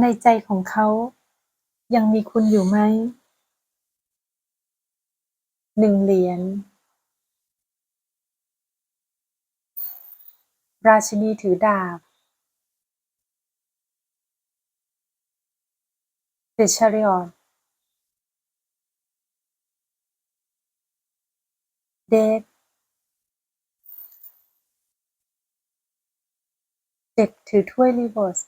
ในใจของเขายังมีคุณอยู่ไหม หนึ่งเหรียญ ราชินีถือดาบ The Chariot เดทเด็กถือถ้วยรีเวิร์ส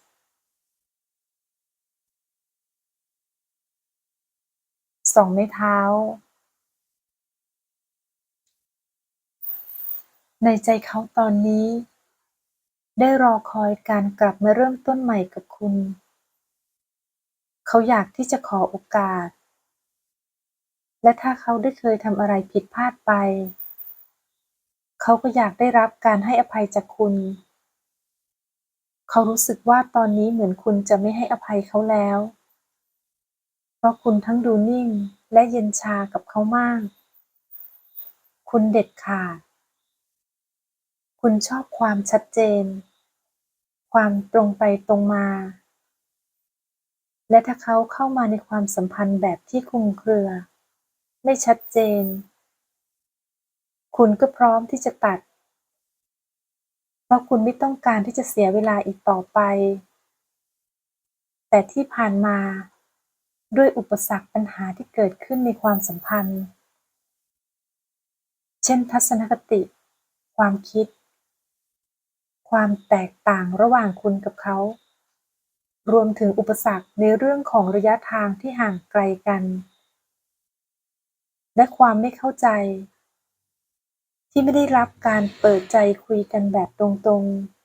สองไม้เท้า ในใจเขาตอนนี้ ได้รอคอยการกลับมาเริ่มต้นใหม่กับคุณ เขาอยากที่จะขอโอกาส และถ้าเขาได้เคยทำอะไรผิดพลาดไป เขาก็อยากได้รับการให้อภัยจากคุณ เขารู้สึกว่าตอนนี้เหมือนคุณจะไม่ให้อภัยเขาแล้ว ราะคุณทั้งดูนิ่งและเย็นชากับเขามาก คุณเด็ดขาด คุณชอบความชัดเจน ความตรงไปตรงมา และถ้าเขาเข้ามาในความสัมพันธ์แบบที่คลุมเครือ ไม่ชัดเจน คุณก็พร้อมที่จะตัด เพราะคุณไม่ต้องการที่จะเสียเวลาอีกต่อไป แต่ที่ผ่านมา ด้วยอุปสรรคปัญหาที่เกิดขึ้นในความสัมพันธ์ เช่น ทัศนคติ ความคิด ความแตกต่างระหว่างคุณกับเขา รวมถึงอุปสรรคในเรื่องของระยะทางที่ห่างไกลกัน และความไม่เข้าใจ ที่ไม่ได้รับการเปิดใจคุยกันแบบตรงๆ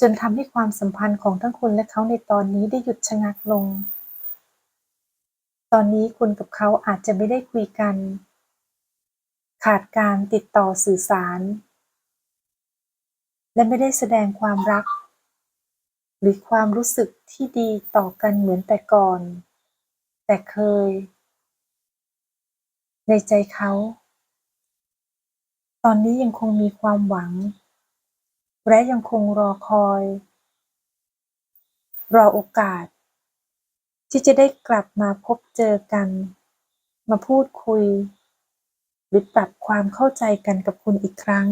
จนทำให้ความสัมพันธ์ของทั้งคุณและเขาในตอนนี้ได้หยุดชะงักลง ตอนนี้คุณกับเขาอาจจะไม่ได้คุยกัน ขาดการติดต่อสื่อสาร และไม่ได้แสดงความรัก หรือความรู้สึกที่ดีต่อกันเหมือนแต่ก่อน แต่เคย ในใจเขา ตอนนี้ยังคงมีความหวัง และยังคงรอคอย รอโอกาส ที่จะได้กลับมาพบเจอกัน มาพูดคุย หรือปรับความเข้าใจกันกับคุณอีกครั้ง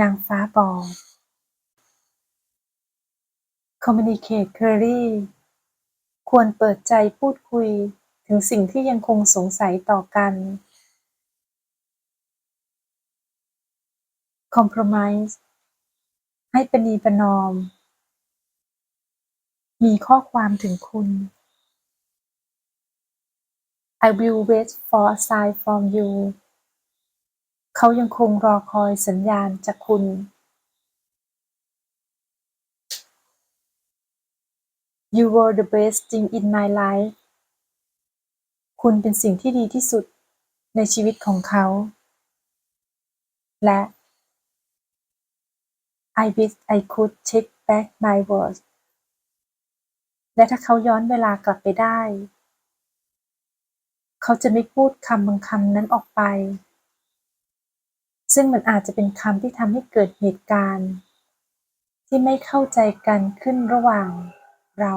นางฟ้าบอก Communicate clearly ควรเปิดใจพูดคุยถึงสิ่งที่ยังคงสงสัยต่อกัน Compromise ให้ประนีประนอม มีข้อความถึงคุณ I will wait for a sign from you เขายังคงรอคอยสัญญาณจากคุณ You were the best thing in my life คุณเป็นสิ่งที่ดีที่สุดในชีวิตของเขา และ I wish I could take back my words และถ้าเขาย้อนเวลากลับไปได้ เขาจะไม่พูดคำบางคำนั้นออกไป ซึ่งมันอาจจะเป็นคำที่ทำให้เกิดเหตุการณ์ ที่ไม่เข้าใจกันขึ้นระหว่างเรา